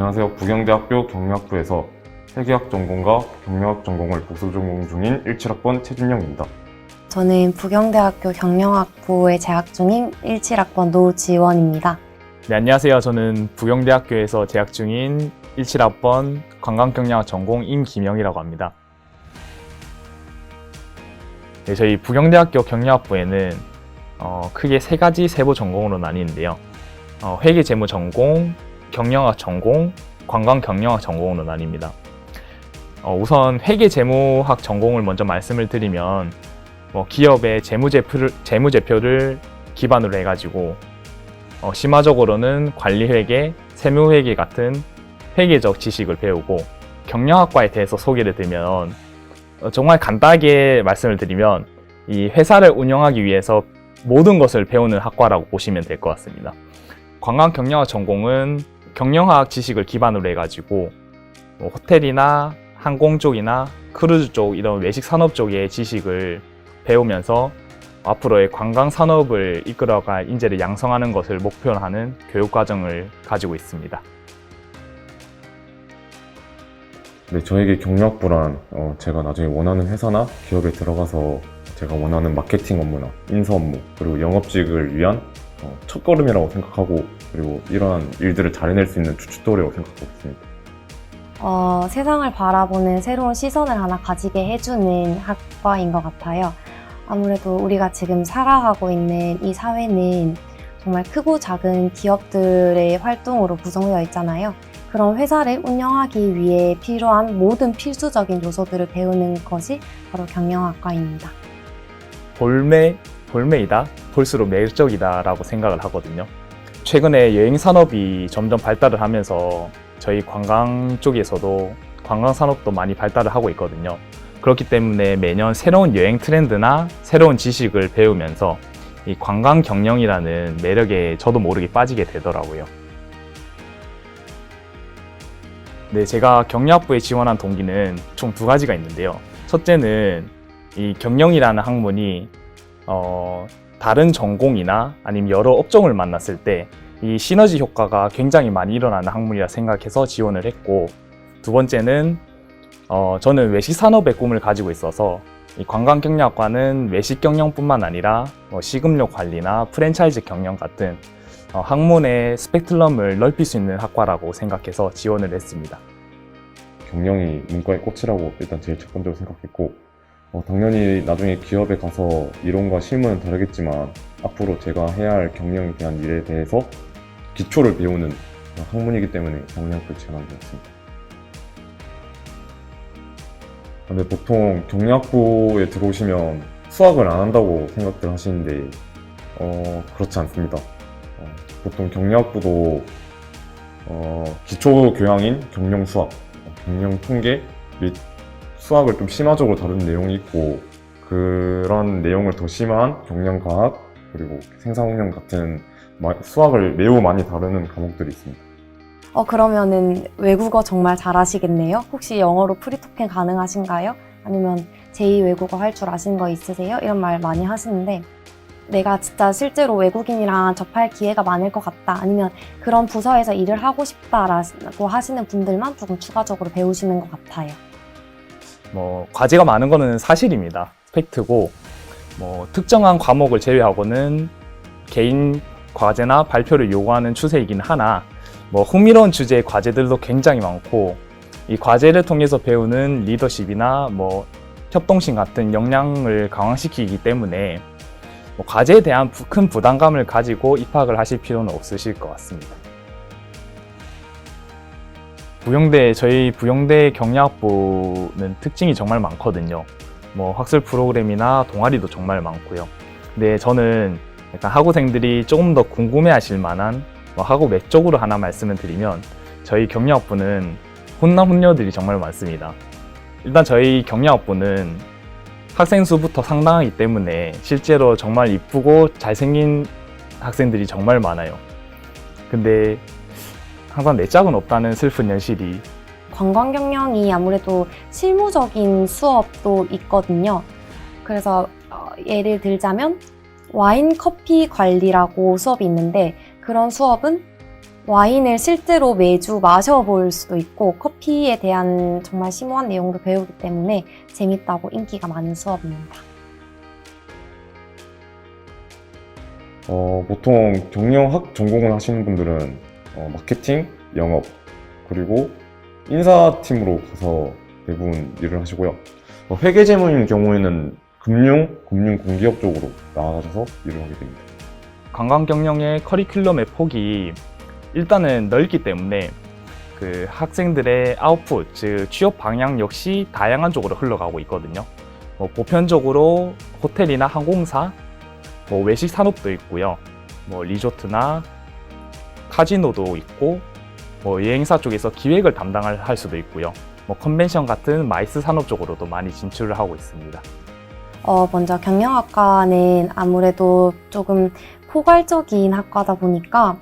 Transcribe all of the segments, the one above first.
안녕하세요. 부경대학교 경영학부에서 회계학 전공과 경영학 전공을 복수 전공 중인 17학번 최준영입니다. 저는 부경대학교 경영학부에 재학 중인 17학번 노지원입니다. 네, 안녕하세요. 저는 부경대학교에서 재학 중인 17학번 관광경영학 전공 임김영이라고 합니다. 네, 저희 부경대학교 경영학부에는 어, 크게 세 가지 세부 전공으로 나뉘는데요. 어, 회계재무 전공, 경영학 전공, 관광 경영학 전공으로 나뉩니다. 어, 우선 회계 재무학 전공을 먼저 말씀을 드리면 뭐 기업의 재무제표를, 재무제표를 기반으로 해가지고 어, 심화적으로는 관리회계, 세무회계 같은 회계적 지식을 배우고 경영학과에 대해서 소개를 드리면 어, 정말 간단하게 말씀을 드리면 이 회사를 운영하기 위해서 모든 것을 배우는 학과라고 보시면 될 것 같습니다. 관광경영학 전공은 경영학 지식을 기반으로 해가지고 뭐 호텔이나 항공 쪽이나 크루즈 쪽 이런 외식 산업 쪽의 지식을 배우면서 앞으로의 관광 산업을 이끌어갈 인재를 양성하는 것을 목표로 하는 교육 과정을 가지고 있습니다. 네, 저에게 경영학부란 어, 제가 나중에 원하는 회사나 기업에 들어가서 제가 원하는 마케팅 업무나 인사 업무 그리고 영업직을 위한 어, 첫걸음이라고 생각하고 그리고 이러한 일들을 잘 해낼 수 있는 주춧돌이라고 생각하고 있습니다. 어, 세상을 바라보는 새로운 시선을 하나 가지게 해주는 학과인 것 같아요. 아무래도 우리가 지금 살아가고 있는 이 사회는 정말 크고 작은 기업들의 활동으로 구성되어 있잖아요. 그런 회사를 운영하기 위해 필요한 모든 필수적인 요소들을 배우는 것이 바로 경영학과입니다. 볼매, 볼매이다? 볼수록 매력적이다라고 생각을 하거든요. 최근에 여행 산업이 점점 발달을 하면서 저희 관광 쪽에서도 관광 산업도 많이 발달을 하고 있거든요. 그렇기 때문에 매년 새로운 여행 트렌드나 새로운 지식을 배우면서 이 관광 경영이라는 매력에 저도 모르게 빠지게 되더라고요. 네, 제가 경영학부에 지원한 동기는 총 두 가지가 있는데요. 첫째는 이 경영이라는 학문이 어, 다른 전공이나 아니면 여러 업종을 만났을 때 이 시너지 효과가 굉장히 많이 일어나는 학문이라 생각해서 지원을 했고 두 번째는 어, 저는 외식 산업의 꿈을 가지고 있어서 이 관광경영학과는 외식 경영뿐만 아니라 뭐 식음료 관리나 프랜차이즈 경영 같은 어, 학문의 스펙트럼을 넓힐 수 있는 학과라고 생각해서 지원을 했습니다. 경영이 문과의 꽃이라고 일단 제일 첫 번째로 생각했고 어, 당연히 나중에 기업에 가서 이론과 실무는 다르겠지만 앞으로 제가 해야 할 경영에 대한 일에 대해서 기초를 배우는 학문이기 때문에 경영학부를 지원하게 되었습니다. 근데 보통 경영학부에 들어오시면 수학을 안 한다고 생각들 하시는데 어, 그렇지 않습니다. 어, 보통 경영학부도 어, 기초 교양인 경영 수학, 어, 경영 통계 및 수학을 좀 심화적으로 다루는 내용이 있고 그런 내용을 더 심한 경영과학 그리고 생산운영 같은 마- 수학을 매우 많이 다루는 과목들이 있습니다. 어, 그러면은 외국어 정말 잘하시겠네요? 혹시 영어로 프리토킹 가능하신가요? 아니면 제2 외국어 할 줄 아시는 거 있으세요? 이런 말 많이 하시는데 내가 진짜 실제로 외국인이랑 접할 기회가 많을 것 같다. 아니면 그런 부서에서 일을 하고 싶다라고 하시는 분들만 조금 추가적으로 배우시는 것 같아요. 뭐 과제가 많은 거는 사실입니다. 팩트고 뭐 특정한 과목을 제외하고는 개인 과제나 발표를 요구하는 추세이긴 하나 뭐 흥미로운 주제의 과제들도 굉장히 많고 이 과제를 통해서 배우는 리더십이나 뭐 협동심 같은 역량을 강화시키기 때문에 뭐 과제에 대한 부- 큰 부담감을 가지고 입학을 하실 필요는 없으실 것 같습니다. 부영대 저희 부영대 경영학부는 특징이 정말 많거든요. 뭐 학술 프로그램이나 동아리도 정말 많고요. 근데 저는 약간 학우생들이 조금 더 궁금해하실 만한 뭐 학업 외적으로 하나 말씀을 드리면 저희 경영학부는 훈남 훈녀들이 정말 많습니다. 일단 저희 경영학부는 학생 수부터 상당하기 때문에 실제로 정말 이쁘고 잘생긴 학생들이 정말 많아요. 근데 항상 내 짝은 없다는 슬픈 현실이 관광 경영이 아무래도 실무적인 수업도 있거든요. 그래서 어, 예를 들자면 와인 커피 관리라고 수업이 있는데 그런 수업은 와인을 실제로 매주 마셔볼 수도 있고 커피에 대한 정말 심오한 내용도 배우기 때문에 재밌다고 인기가 많은 수업입니다. 어, 보통 경영학 전공을 하시는 분들은 어, 마케팅, 영업, 그리고 인사팀으로 가서 대부분 일을 하시고요. 어, 회계재무인 경우에는 금융, 금융공기업 쪽으로 나아가셔서 일을 하게 됩니다. 관광 경영의 커리큘럼의 폭이 일단은 넓기 때문에 그 학생들의 아웃풋, 즉 취업 방향 역시 다양한 쪽으로 흘러가고 있거든요. 뭐 보편적으로 호텔이나 항공사, 뭐 외식 산업도 있고요. 뭐 리조트나 카지노도 있고, 뭐 여행사 쪽에서 기획을 담당할 할 수도 있고요. 뭐 컨벤션 같은 마이스 산업 쪽으로도 많이 진출을 하고 있습니다. 어, 먼저 경영학과는 아무래도 조금 포괄적인 학과다 보니까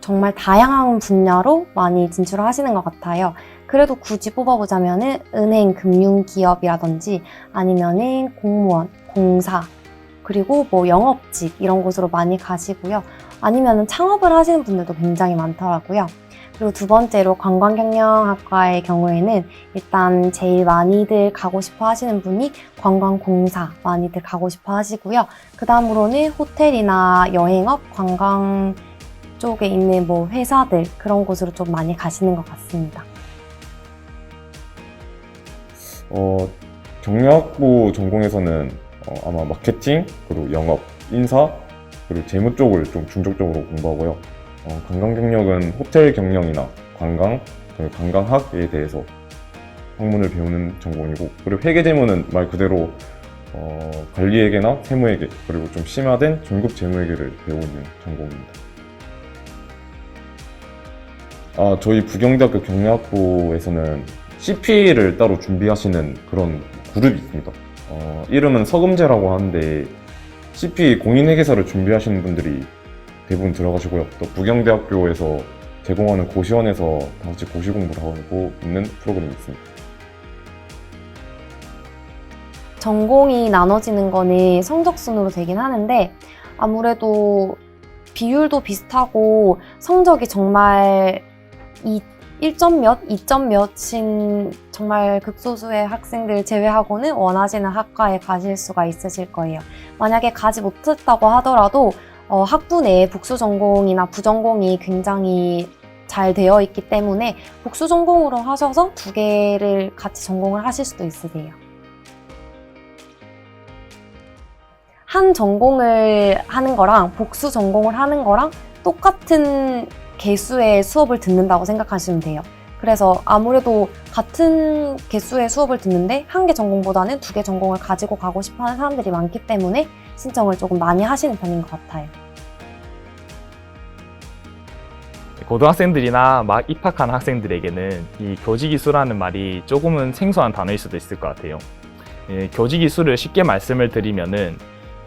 정말 다양한 분야로 많이 진출을 하시는 것 같아요. 그래도 굳이 뽑아보자면은 은행, 금융기업이라든지 아니면은 공무원, 공사, 그리고 뭐 영업직 이런 곳으로 많이 가시고요. 아니면은 창업을 하시는 분들도 굉장히 많더라고요. 그리고 두 번째로 관광경영학과의 경우에는 일단 제일 많이들 가고 싶어 하시는 분이 관광공사 많이들 가고 싶어 하시고요. 그 다음으로는 호텔이나 여행업, 관광 쪽에 있는 뭐 회사들 그런 곳으로 좀 많이 가시는 것 같습니다. 어, 경영학부 전공에서는 어, 아마 마케팅, 그리고 영업, 인사, 그리고 재무 쪽을 좀 중점적으로 공부하고요. 어, 관광 경력은 호텔 경영이나 관광, 관광학에 대해서 학문을 배우는 전공이고, 그리고 회계 재무는 말 그대로 어, 관리회계나 세무회계, 그리고 좀 심화된 중급 재무회계를 배우는 전공입니다. 아, 저희 부경대학교 경영학부에서는 CP를 따로 준비하시는 그런 그룹이 있습니다. 어, 이름은 서금제라고 하는데 CP 공인회계사를 준비하시는 분들이 대부분 들어가시고요. 또 부경대학교에서 제공하는 고시원에서 다 같이 고시 공부를 하고 있는 프로그램이 있습니다. 전공이 나눠지는 거는 성적순으로 되긴 하는데 아무래도 비율도 비슷하고 성적이 정말 이 1점 몇, 2점 몇인 정말 극소수의 학생들 제외하고는 원하시는 학과에 가실 수가 있으실 거예요. 만약에 가지 못했다고 하더라도 어, 학부 내에 복수 전공이나 부전공이 굉장히 잘 되어 있기 때문에 복수 전공으로 하셔서 두 개를 같이 전공을 하실 수도 있으세요. 한 전공을 하는 거랑 복수 전공을 하는 거랑 똑같은 개수의 수업을 듣는다고 생각하시면 돼요. 그래서 아무래도 같은 개수의 수업을 듣는데 한 개 전공보다는 두 개 전공을 가지고 가고 싶어 하는 사람들이 많기 때문에 신청을 조금 많이 하시는 편인 것 같아요. 고등학생들이나 막 입학한 학생들에게는 이 교직이수라는 말이 조금은 생소한 단어일 수도 있을 것 같아요. 예, 교직이수를 쉽게 말씀을 드리면은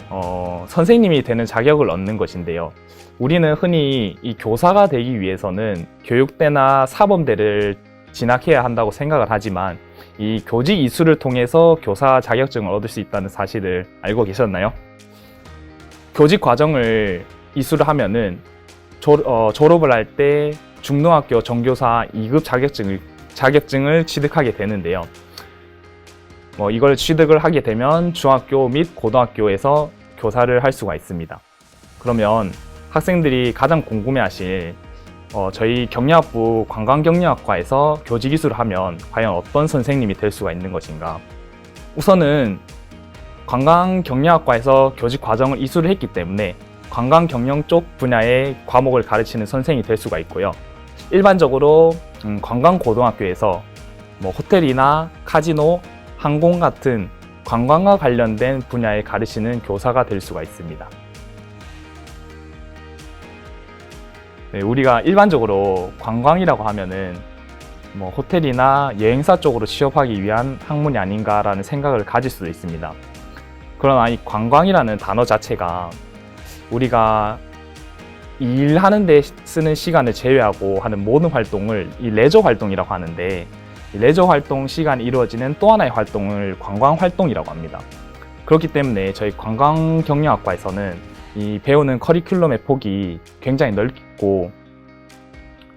어, 선생님이 되는 자격을 얻는 것인데요. 우리는 흔히 이 교사가 되기 위해서는 교육대나 사범대를 진학해야 한다고 생각을 하지만 이 교직 이수를 통해서 교사 자격증을 얻을 수 있다는 사실을 알고 계셨나요? 교직 과정을 이수를 하면은 졸, 어, 졸업을 할 때 중등학교 정교사 2급 자격증을 자격증을 취득하게 되는데요. 뭐 이걸 취득을 하게 되면 중학교 및 고등학교에서 교사를 할 수가 있습니다. 그러면 학생들이 가장 궁금해하실 어, 저희 경영학부 관광경영학과에서 교직 이수를 하면 과연 어떤 선생님이 될 수가 있는 것인가? 우선은 관광경영학과에서 교직 과정을 이수를 했기 때문에 관광경영 쪽 분야의 과목을 가르치는 선생이 될 수가 있고요. 일반적으로 음, 관광고등학교에서 뭐 호텔이나 카지노, 항공 같은 관광과 관련된 분야에 가르치는 교사가 될 수가 있습니다. 네, 우리가 일반적으로 관광이라고 하면은 뭐 호텔이나 여행사 쪽으로 취업하기 위한 학문이 아닌가라는 생각을 가질 수도 있습니다. 그러나 이 관광이라는 단어 자체가 우리가 일하는 데 쓰는 시간을 제외하고 하는 모든 활동을 이 레저 활동이라고 하는데 이 레저 활동 시간이 이루어지는 또 하나의 활동을 관광 활동이라고 합니다. 그렇기 때문에 저희 관광 경영학과에서는 이 배우는 커리큘럼의 폭이 굉장히 넓고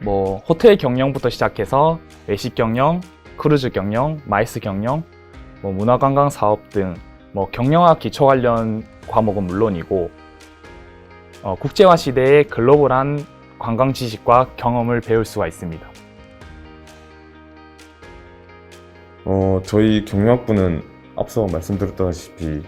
뭐 호텔 경영부터 시작해서 외식 경영, 크루즈 경영, 마이스 경영, 뭐 문화관광 사업 등 뭐 경영학 기초 관련 과목은 물론이고 어, 국제화 시대의 글로벌한 관광 지식과 경험을 배울 수가 있습니다. 어, 저희 경영학부는 앞서 말씀드렸다시피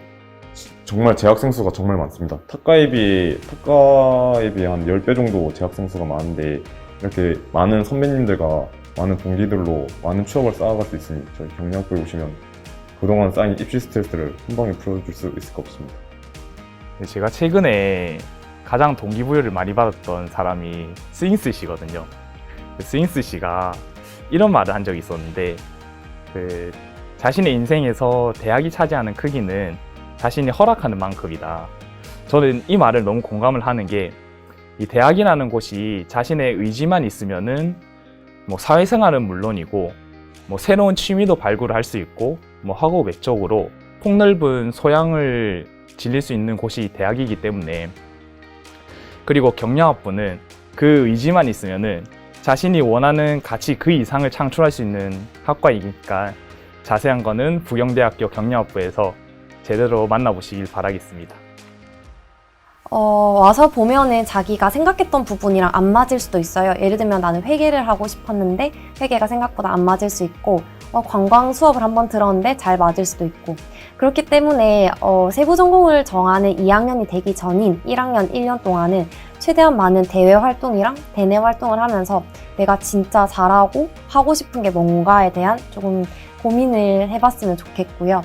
정말 재학생 수가 정말 많습니다. 타과에 비해, 타과에 비해 한 10배 정도 재학생 수가 많은데 이렇게 많은 선배님들과 많은 동기들로 많은 추억을 쌓아갈 수 있으니 저희 경영학부에 오시면 그동안 쌓인 입시 스트레스를 한 방에 풀어줄 수 있을 것 같습니다. 네, 제가 최근에 가장 동기부여를 많이 받았던 사람이 스윙스 씨거든요. 그 스윙스 씨가 이런 말을 한 적이 있었는데 그 자신의 인생에서 대학이 차지하는 크기는 자신이 허락하는 만큼이다. 저는 이 말을 너무 공감을 하는 게 이 대학이라는 곳이 자신의 의지만 있으면은 뭐 사회생활은 물론이고 뭐 새로운 취미도 발굴을 할수 있고 뭐 학업 외적으로 폭넓은 소양을 질릴 수 있는 곳이 대학이기 때문에 그리고 경영학부는 그 의지만 있으면은 자신이 원하는 가치 그 이상을 창출할 수 있는 학과이니까 자세한 거는 부경대학교 경영학부에서 제대로 만나보시길 바라겠습니다. 어, 와서 보면은 자기가 생각했던 부분이랑 안 맞을 수도 있어요. 예를 들면 나는 회계를 하고 싶었는데 회계가 생각보다 안 맞을 수 있고 어, 관광 수업을 한번 들었는데 잘 맞을 수도 있고 그렇기 때문에 어, 세부 전공을 정하는 2학년이 되기 전인 1학년 1년 동안은 최대한 많은 대외 활동이랑 대내 활동을 하면서 내가 진짜 잘하고 하고 싶은 게 뭔가에 대한 조금 고민을 해봤으면 좋겠고요.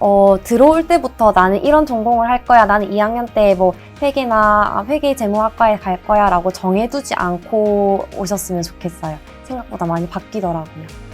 어, 들어올 때부터 나는 이런 전공을 할 거야. 나는 2학년 때 뭐 회계나 아, 회계 재무학과에 갈 거야 라고 정해두지 않고 오셨으면 좋겠어요. 생각보다 많이 바뀌더라고요.